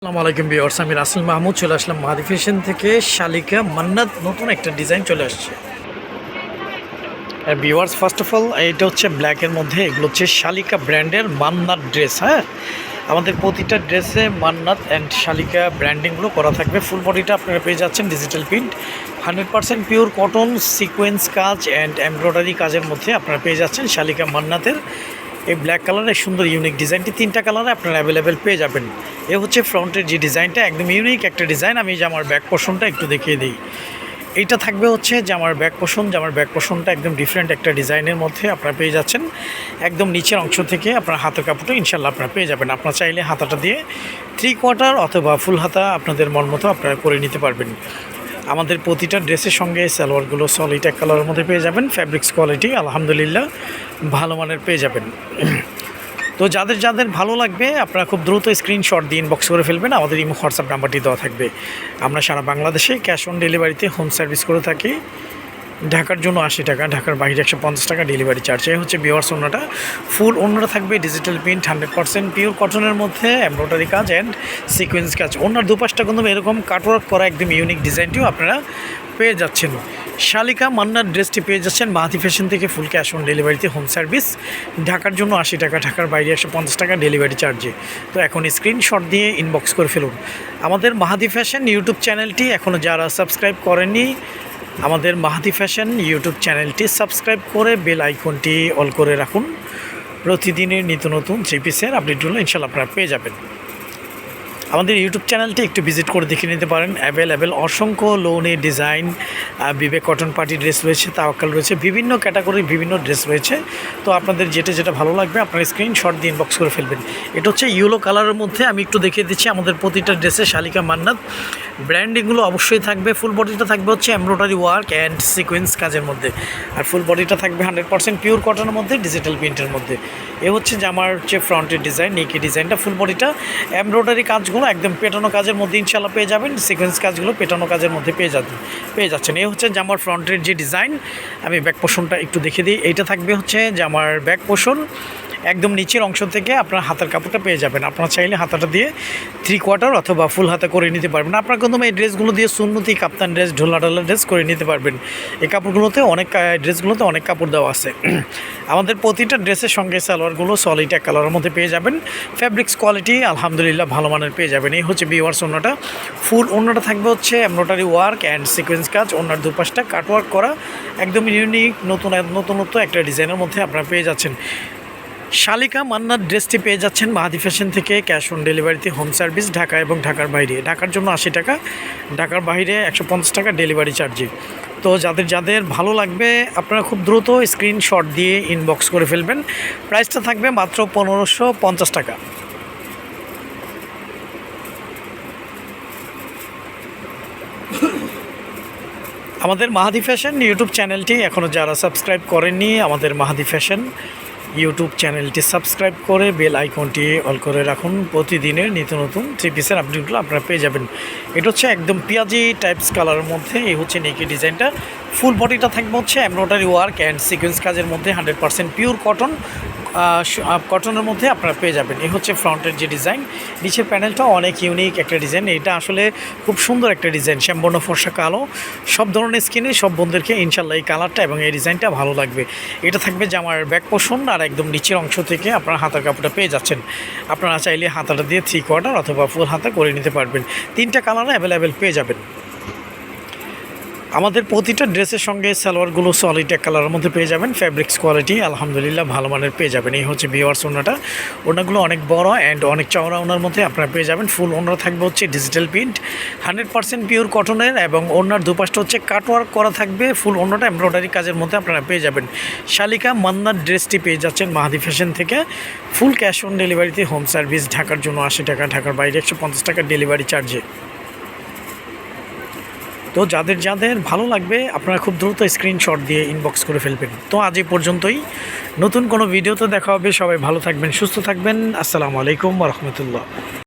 আসসালামু আলাইকুম বিয়ার্স আমি রাসেল মাহমুদ, চলে আসলাম মাহাদি থেকে। শালিকা মান্নাত নতুন একটা ডিজাইন চলে আসছে। বিওয়ার্স ফার্স্ট অফ অল এটা হচ্ছে ব্ল্যাকের মধ্যে, এগুলো হচ্ছে শালিকা ব্র্যান্ডের মান্নাত ড্রেস হ্যাঁ? আমাদের প্রতিটা ড্রেসে মান্নাত অ্যান্ড শালিকা ব্র্যান্ডিংগুলো করা থাকবে। ফুল বডিটা আপনারা পেয়ে যাচ্ছেন digital print hundred percent pure cotton sequence কাজ অ্যান্ড এমব্রয়ডারি কাজের মধ্যে আপনারা পেয়ে যাচ্ছেন শালিকা মান্নাতের। এই ব্ল্যাক কালারের সুন্দর ইউনিক ডিজাইনটি তিনটা কালারে আপনারা অ্যাভেলেবেল পেয়ে যাবেন। এ হচ্ছে ফ্রন্টের যে ডিজাইনটা একদম ইউনিক একটা ডিজাইন আমি যে আমার ব্যাক পোর্শনটা একটু দেখিয়ে দিই। এইটা থাকবে হচ্ছে যে আমার ব্যাক পোষণ যে আমার ব্যাক পোষণটা একদম ডিফারেন্ট একটা ডিজাইনের মধ্যে আপনারা পেয়ে যাচ্ছেন। একদম নিচের অংশ থেকে আপনার হাতের কাপড়টা ইনশাল্লাহ আপনারা পেয়ে যাবেন। আপনারা চাইলে হাতাটা দিয়ে থ্রি কোয়ার্টার অথবা ফুল হাতা আপনাদের মন মতো আপনারা করে নিতে পারবেন। আমাদের প্রতিটা ড্রেসের সঙ্গে সালোয়ারগুলো সলিড এক কালারের মধ্যে পেয়ে যাবেন। ফ্যাব্রিক্স কোয়ালিটি আলহামদুলিল্লাহ। ভালো মানের পেয়ে যাবেন। তো যাদের যাদের ভালো লাগবে, আপনারা খুব দ্রুত স্ক্রিনশট দিয়ে ইনবক্স করে ফেলবেন। আমাদের ইমো হোয়াটসঅ্যাপ নাম্বারটি দেওয়া থাকবে। আমরা সারা বাংলাদেশে ক্যাশ অন ডেলিভারিতে হোম সার্ভিস করে থাকি। ঢাকার জন্য আশি টাকা, ঢাকার বাইরে একশো পঞ্চাশ টাকা ডেলিভারি চার্জ এই হচ্ছে বিওয়ার্স ওনাটা ফুল ওনারা থাকবে digital print hundred percent pure কটনের মধ্যে এমব্রয়ডারি কাজ অ্যান্ড সিকোয়েন্স কাজ। ওনার দুপাশটা কিন্তু এরকম কাটওয়ার্ক করা একদম ইউনিক ডিজাইনটিও আপনারা পেয়ে যাচ্ছেন। শালিকা মান্নার ড্রেসটি পেয়ে যাচ্ছেন মাহাতি ফ্যাশন থেকে ফুল ক্যাশ অন ডেলিভারিতে হোম সার্ভিস। ঢাকার জন্য আশি টাকা, ঢাকার বাইরে একশো পঞ্চাশ টাকা ডেলিভারি চার্জে। তো এখন স্ক্রিনশট দিয়ে ইনবক্স করে ফেলুন। আমাদের মাহাদি ফ্যাশন ইউটিউব চ্যানেলটি এখনও যারা সাবস্ক্রাইব করেননি, আমাদের মাহাদি ফ্যাশন ইউটিউব চ্যানেলটি সাবস্ক্রাইব করে বেল আইকনটি অল করে রাখুন। প্রতিদিনের নিত্য নতুন থ্রি পিসের আপডেটগুলো ইনশাল্লাহ আপনারা পেয়ে যাবেন। আমাদের ইউটিউব চ্যানেলটি একটু ভিজিট করে দেখে নিতে পারেন। অ্যাভেলেবেল অসংখ্য লোনে design Vivek cotton party dress রয়েছে, তাওয়াক্কাল রয়েছে, বিভিন্ন ক্যাটাগরির বিভিন্ন ড্রেস রয়েছে। তো আপনাদের যেটা যেটা ভালো লাগবে, আপনারা স্ক্রিনশট দিয়ে ইনবক্স করে ফেলবেন। এটা হচ্ছে ইয়েলো কালারের মধ্যে আমি একটু দেখিয়ে দিচ্ছি আমাদের প্রতিটা ড্রেসে শালিকা মান্নাত। ব্র্যান্ডিংগুলো অবশ্যই থাকবে ফুল বডিটা থাকবে হচ্ছে এমব্রয়ডারি ওয়ার্ক অ্যান্ড সিকোয়েন্স কাজের মধ্যে। আর ফুল বডিটা থাকবে হান্ড্রেড পার্সেন্ট পিওর কটনের মধ্যে ডিজিটাল প্রিন্টের মধ্যে। এ হচ্ছে যে আমার হচ্ছে ফ্রন্টের ডিজাইন নেকি ডিজাইনটা ফুল বডিটা এমব্রয়ডারি কাজগুলো একদম পেটানো কাজের মধ্যে ইনশাল্লাহ পেয়ে যাবেন সিকোয়েন্স কাজগুলো পেটানো কাজের মধ্যে পেয়ে যাবেন পেয়ে যাচ্ছেন। এই হচ্ছে জামার ফ্রন্টের যে ডিজাইন আমি ব্যাক পোষণটা একটু দেখে দিই। এইটা থাকবে হচ্ছে জামার ব্যাক পোষণ একদম নিচের অংশ থেকে আপনার হাতার কাপড়টা পেয়ে যাবেন। আপনারা চাইলে হাতাটা দিয়ে থ্রি কোয়ার্টার অথবা ফুল হাতা করে নিতে পারবেন। আপনারা কিন্তু এই ড্রেসগুলো দিয়ে সুন্নতি কাপ্তান ড্রেস ঢোলা ঢোলা ড্রেস করে নিতে পারবেন। এই কাপড়গুলোতে অনেক ড্রেসগুলোতে অনেক কাপড় দেওয়া আছে। আমাদের প্রতিটা ড্রেসের সঙ্গে সালোয়ারগুলো সলিড এক কালারের মধ্যে পেয়ে যাবেন। ফ্যাব্রিক্স কোয়ালিটি আলহামদুলিল্লাহ ভালো মানের পেয়ে যাবেন। এই হচ্ছে বিওয়ার্স ওনাটা ফুল অন্যটা থাকবে হচ্ছে এমব্রয়ডারি ওয়ার্ক অ্যান্ড সিকোয়েন্স কাজ। ওনার দুপাশটা কাটওয়ার্ক করা। একদম ইউনিক নতুন, নতুনত্ব একটা ডিজাইনের মধ্যে আপনারা পেয়ে যাচ্ছেন। শালিকা মান্নার ড্রেসটি পেয়ে যাচ্ছেন মাহাদি ফ্যাশন থেকে, ক্যাশ অন ডেলিভারিতে হোম সার্ভিস ঢাকা এবং ঢাকার বাইরে। ঢাকার জন্য আশি টাকা, ঢাকার বাইরে একশো পঞ্চাশ টাকা ডেলিভারি চার্জে। তো যাদের যাদের ভালো লাগবে, আপনারা খুব দ্রুত স্ক্রিনশট দিয়ে ইনবক্স করে ফেলবেন। প্রাইসটা থাকবে মাত্র পনেরোশো পঞ্চাশ টাকা। আমাদের মাহাদি ফ্যাশন ইউটিউব চ্যানেলটি এখনও যারা সাবস্ক্রাইব করেননি, আমাদের মাহাদি ফ্যাশন ইউটিউব চ্যানেলটি সাবস্ক্রাইব করে বেল আইকনটি অল করে রাখুন। প্রতিদিনের নিত্য নতুন থ্রি পিসের আপডেটগুলো আপনারা পেয়ে যাবেন। এটা হচ্ছে একদম পেঁয়াজি টাইপস কালারের মধ্যে, এই হচ্ছে নেকি ডিজাইনটা ফুল বডিটা থাকবে হচ্ছে এমব্রয়ডারি ওয়ার্ক অ্যান্ড সিকোয়েন্স কাজের মধ্যে হান্ড্রেড পিওর কটন কটনের মধ্যে আপনারা পেয়ে যাবেন। এই হচ্ছে ফ্রন্টের যে ডিজাইন, নিচের প্যানেলটা অনেক ইউনিক একটা ডিজাইন। এটা আসলে খুব সুন্দর একটা ডিজাইন, শ্যামবর্ণ, ফর্সা, কালো। সব ধরনের স্কিনে সব বন্ধুদেরকে ইনশাল্লাহ এই কালারটা এবং এই ডিজাইনটা ভালো লাগবে। এটা থাকবে জামার ব্যাক পোষণ আর একদম নিচের অংশ থেকে আপনারা হাতার কাপড়টা পেয়ে যাচ্ছেন। আপনারা চাইলে হাতাটা দিয়ে থ্রি কোয়ার্টার অথবা ফুল হাতা করে নিতে পারবেন। তিনটা কালারে অ্যাভেলেবেল পেয়ে যাবেন। আমাদের প্রতিটা ড্রেসের সঙ্গে সালোয়ারগুলো সলিড এক কালারের মধ্যে পেয়ে যাবেন ফ্যাব্রিক্স কোয়ালিটি আলহামদুলিল্লাহ ভালো মানের পেয়ে যাবেন। এই হচ্ছে বিওয়ার্স ওনাটা ওনাগুলো অনেক বড় অ্যান্ড অনেক চওড়া ওনার মধ্যে আপনারা পেয়ে যাবেন। ফুল ওনার থাকবে হচ্ছে digital print hundred percent pure কটনের এবং ওনার দুপাশটা হচ্ছে কাটওয়ার্ক করা থাকবে। ফুল ওনাটা এমব্রয়ডারি কাজের মধ্যে আপনারা পেয়ে যাবেন। শালিকা মান্নার ড্রেসটি পেয়ে যাচ্ছেন মাহাদি ফ্যাশন থেকে। ফুল ক্যাশ অন ডেলিভারিতে হোম সার্ভিস ঢাকার জন্য আশি টাকা, ঢাকার বাইরে একশো পঞ্চাশ টাকা ডেলিভারি চার্জে তো যাদের যাদের ভালো লাগবে, আপনারা খুব দ্রুত স্ক্রিনশট দিয়ে ইনবক্স করে ফেলবেন তো আজ এই পর্যন্তই। নতুন কোনো ভিডিওতে দেখা হবে। সবাই ভালো থাকবেন, সুস্থ থাকবেন। আসসালামু আলাইকুম রহমতুল্লাহ।